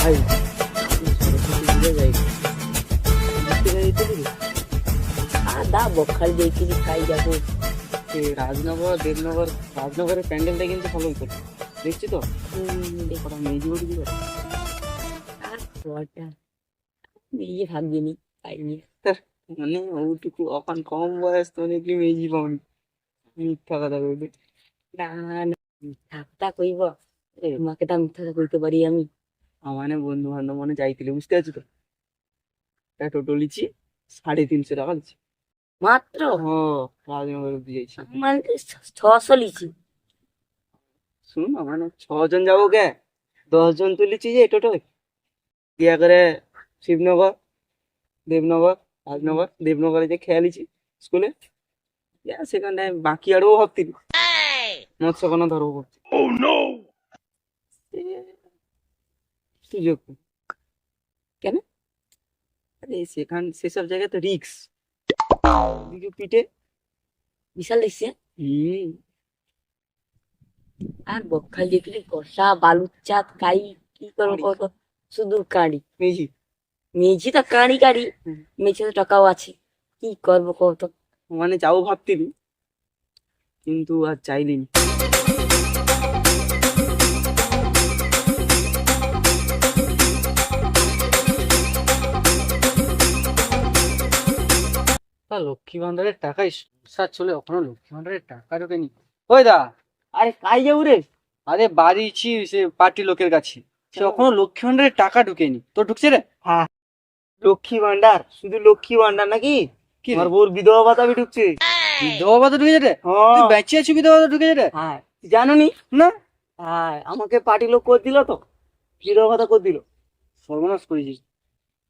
ভাই সরস্বতী যাই আদা বখাল দেখি খাই যাব রাজনগর দেবনগর রাজনগরের প্যান্ডেলটা কিন্তু ভালোই করে। দেখছি তো? কটা মেজি বড়ি দিবে। আর কটা নিজে ভাববিনি পাইনি। মানে ওটুকু এখন কম বয়স তো নাকি মেজি পাওনি মিথ্যা কথা না মিথ্যা কইব তোমাকে তো মিথ্যা কইতে পারি আমি আমানে বন্ধু বান্ধব মনে যাইছিলে বুঝতে পারছ তো একটা টোটো সাড়ে তিনশো টাকা মাত্র রাজনগর অব্দি যাইছি মানে ছশো মানে ছজন যাব কে দশজন তুলেছি যে টোটোয় দিয়া করে শিবনগর দেবনগর রাজনগর দেবনগরে যে খেয়ালিছি স্কুলে ইয়া সেখানে বাকি আরও ভাবতি মৎস্যকোনা ধরবো ভাবছি এ, সুযোগ কেন? আরে সেখান সেসব জায়গায় তো রিক্স পিঠে। বিশাল দেখছে হম। আর বখাল দেখলে কষা বালুর চাঁদ কাই কি করব কাঁড়ি। কত শুধু কাঁড়ি মেজি মেঝি তো কাঁড়ি কাঁড়ি হুম। মেঝে টাকাও আছে। কি করব কত মানে যাব ভাবতিনি কিন্তু আর চাইলিনি তা লক্ষ্মী ভান্ডারের টাকাই সংসার চলে এখনও লক্ষ্মী ভান্ডারের টাকা ঢোকেনি। ওই দা আরে কাই যাব রে আরে বাড়িছি সে পার্টি লোকের কাছে। সে এখনও লক্ষ্মী ভান্ডারের টাকা ঢুকেনি। তোর ঢুকছে রে। হ্যাঁ। লক্ষ্মী ভান্ডার? শুধু লক্ষ্মী ভান্ডার নাকি? কি আমার বউর বিধবা ভাতা বি ঢুকছে। বিধবা ভাতা তুই বেঁচে বিধবা ভাতা ঢুকেছে রে? হ্যাঁ। জানো নি না। হ্যাঁ আমাকে পার্টি লোক করে দিল তো। বিধবা ভাতা করে দিল। সর্বনাশ করেছিস।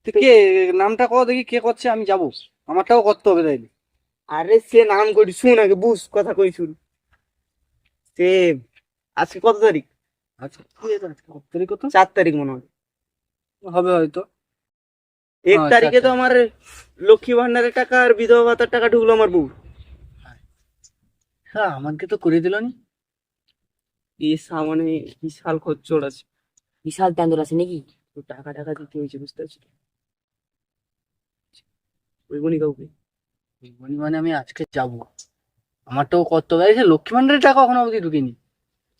তুই কে? নামটা দেখি কে করছে আমি যাব। আমারটাও করতে হবে তাইলে। আরে সে নাম করি শুন আগে বুঝ কথা কই শুন। সে আজকে কত তারিখ? আচ্ছা আজকে কত তারিখ কত? চার তারিখ মনে হয়। হবে হয়তো। এক হ্যাঁ, তারিখে তো আমার লক্ষ্মী ভান্ডারের টাকা আর বিধবা ভাতার টাকা ঢুকলো আমার বউ। হ্যাঁ আমাকে তো করে দিল নি। এই সামনে বিশাল খরচর আছে। বিশাল প্যান্ডেল আছে নাকি? তো টাকা টাকা দিতে হয়েছে বুঝতে পারছি ওইগুনি কাউকে? বলি মানে আমি আজকে যাব। আমারটাও কর্তব্য আছে লক্ষ্মী ভান্ডারের টাকা এখনও অবধি ঢুকিনি।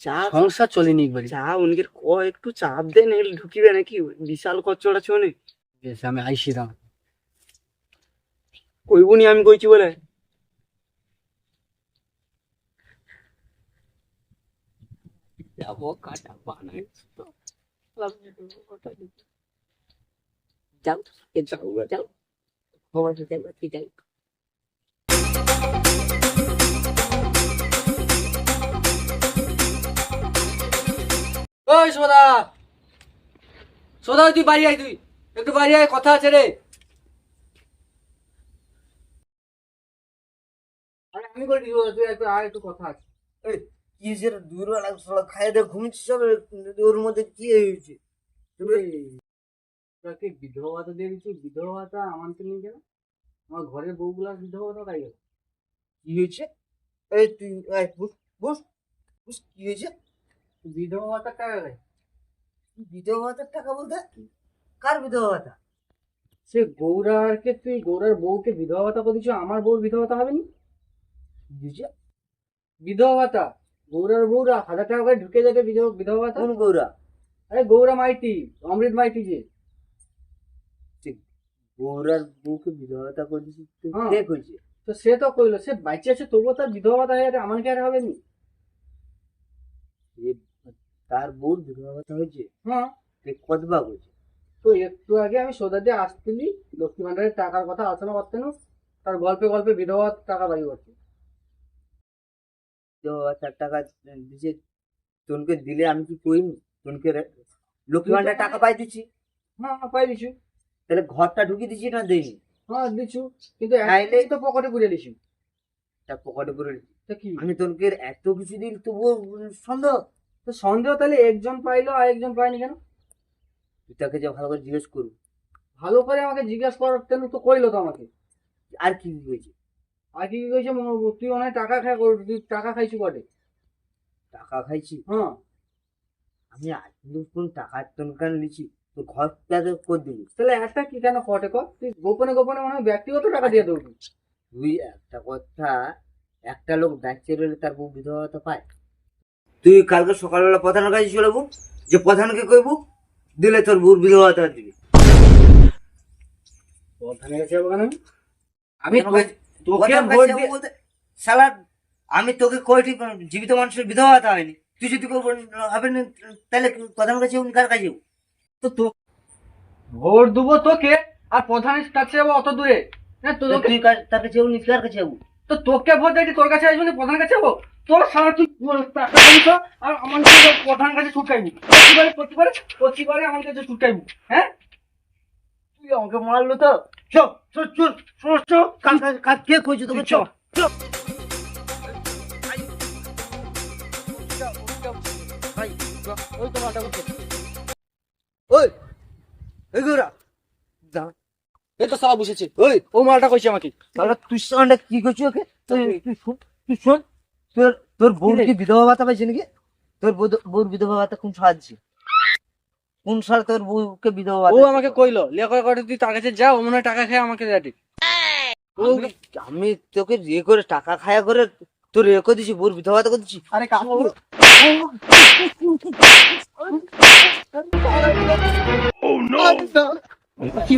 চাপ সংসার চলেনি একবার। চা উনকে ক একটু চাপ দেন ঢুকিবে নাকি? বিশাল খরচর আছে অনেক বেশ আমি আইসি দাম কইবনি আমি কইছি বলে? যাব কাটা বানাই যাও যাও যাও। খবর সাথে যাও ওই সোদা! সোদা তুই বাড়ি আয় তুই। একটু বাড়ি আয় কথা আছে রে। আরে আমি করে দিব তুই একটু আর একটু কথা আছে। কি হয়েছে রে? দুপুরবেলা খাইয়ে দিয়ে ঘুমিয়েছিস সব ওর মধ্যে কি হয়েছে? তোরা কি বিধবা ভাতা দিয়ে বিধবা ভাতা আমাকে নিয়ে গেল? আমার ঘরের বউগুলা বিধবা ভাতা পাই গেল কি হয়েছে? এই তুই বস বস বস কি হয়েছে? বিধবা ভাতার টাকা দেয় বিধবা ভাতার টাকা বলতে? কার বিধবা ভাতা সে গৌরাকে তুই গৌরার বউকে বিধবা ভাতা করে দিচ্ছ আমার বউর বিধবা ভাতা হবে নি? কি হয়েছে বিধবা ভাতা গৌরার বউরা হাজার টাকা করে ঢুকে যাবে বিধবা ভাতা কোন গৌরা? আরে গৌরা মাইতি অমৃত মাইতি যে। গৌরার বউকে বিধবা ভাতা করে দিছিস তুই হ্যাঁ। কে কইছে তো সে তো কইলো সে বাইচে আছে তবুও তার বিধবা ভাতা হয়ে যাবে আমার কি আর হবে নি? এ, তার বউর বিধবা ভাতা হয়েছে? হ্যাঁ। কে কতবা কইছে। তো একটু আগে আমি সোদা দিয়ে আসছিলি লক্ষ্মী ভান্ডারের টাকার কথা আলোচনা করতেন তার গল্পে গল্পে বিধবা টাকা বাড়ি করছে। বিধবা ভাতার টাকা দিছে তোনকে দিলে আমি কি কইনি তোনকে লক্ষ্মী ভান্ডার টাকা পাই দিচ্ছি হ্যাঁ পাই দিছু। তাহলে ঘরটা ঢুকিয়ে দিচ্ছি না দেয়নি হ্যাঁ দিছু কিন্তু তাইলে- তো পকেটে পুড়ে দিছু। তার পকেটে করে দিচ্ছি। তা কি? আমি তোনকে এত কিছু দিল তবুও সন্দেহ। তো সন্দেহ তাহলে একজন পাইলো আর একজন পাইনি কেন? তুই তাকে যে ভালো করে জিজ্ঞেস করবি। ভালো করে আমাকে জিজ্ঞেস করার করতেন তো কইলো তো আমাকে। আর কি হয়েছে? আজকে কি কইছে মনে- তুই অনেক টাকা খাই কর- তুই টাকা খাইছি বটে। টাকা খাইছি? হ্যাঁ। আমি আজ কিন্তু কোন টাকা তনকান নিছি তো ঘর থেকে করে দিবি। তাহলে একটা কি কেন কটে কর? তুই গোপনে গোপনে মনে হয় ব্যক্তিগত টাকা দিয়ে দেবো। তুই একটা কথা একটা লোক দায়িত্বে রইলে তার বউ বিধবা পায় তুই কালকে সকালবেলা প্রধানের কাছে চলে যে প্রধানকে কইবু দিলে তোর বউর বিধবা ভাতা দিবি আমি তোকে ভোট বলতে, শালা আমি তোকে কয়টি জীবিত মানুষের বিধবা ভাতা হয়নি তুই যদি হবে না তাহলে প্রধানের কাছে যাব কার কাছে যাব? তো তো ভোট দেবো তোকে আর প্রধানের কাছে যাব অত দূরে। হ্যাঁ তো তোকে তুই তার কাছে যাব নি কার কাছে যাব? তো তোকে ভোট দিয়েছি তোর কাছে আসব না প্রধানের কাছে যাব? তোর সারা তুই টাকা দিস আর আমার কাছে প্রধানের কাছে ছুটকাইবি প্রতিবারে প্রতিবারে প্রতিবারে আমার কাছে ছুটকাইবি হ্যাঁ? তুই আমাকে মারলো তো। চল চল চল চল কে কইছো তোকে? চল। চল। ওই তো ওই এই গোরা এই তো সব বসেছে। ওই ও মালটা কইছে আমাকে। তাহলে তুই কি ওকে? তুই তুই শোন তুই শোন। তোর তোর বউর কি বিধবা ভাতা পাইছে নাকি? তোর বউর বিধবা ভাতা কোন দিছে? কোন সাল তোর বউকে বিধবা ও আমাকে কইলো লিয়া করে করে তুই তার কাছে যাও মনে হয় টাকা খেয়ে আমাকে দেয় আমি- তোকে ইয়ে করে টাকা খায়া করে তোর ইয়ে করে দিছি বউর বিধবা ভাতা করে দিছি। আরে কাকু। কি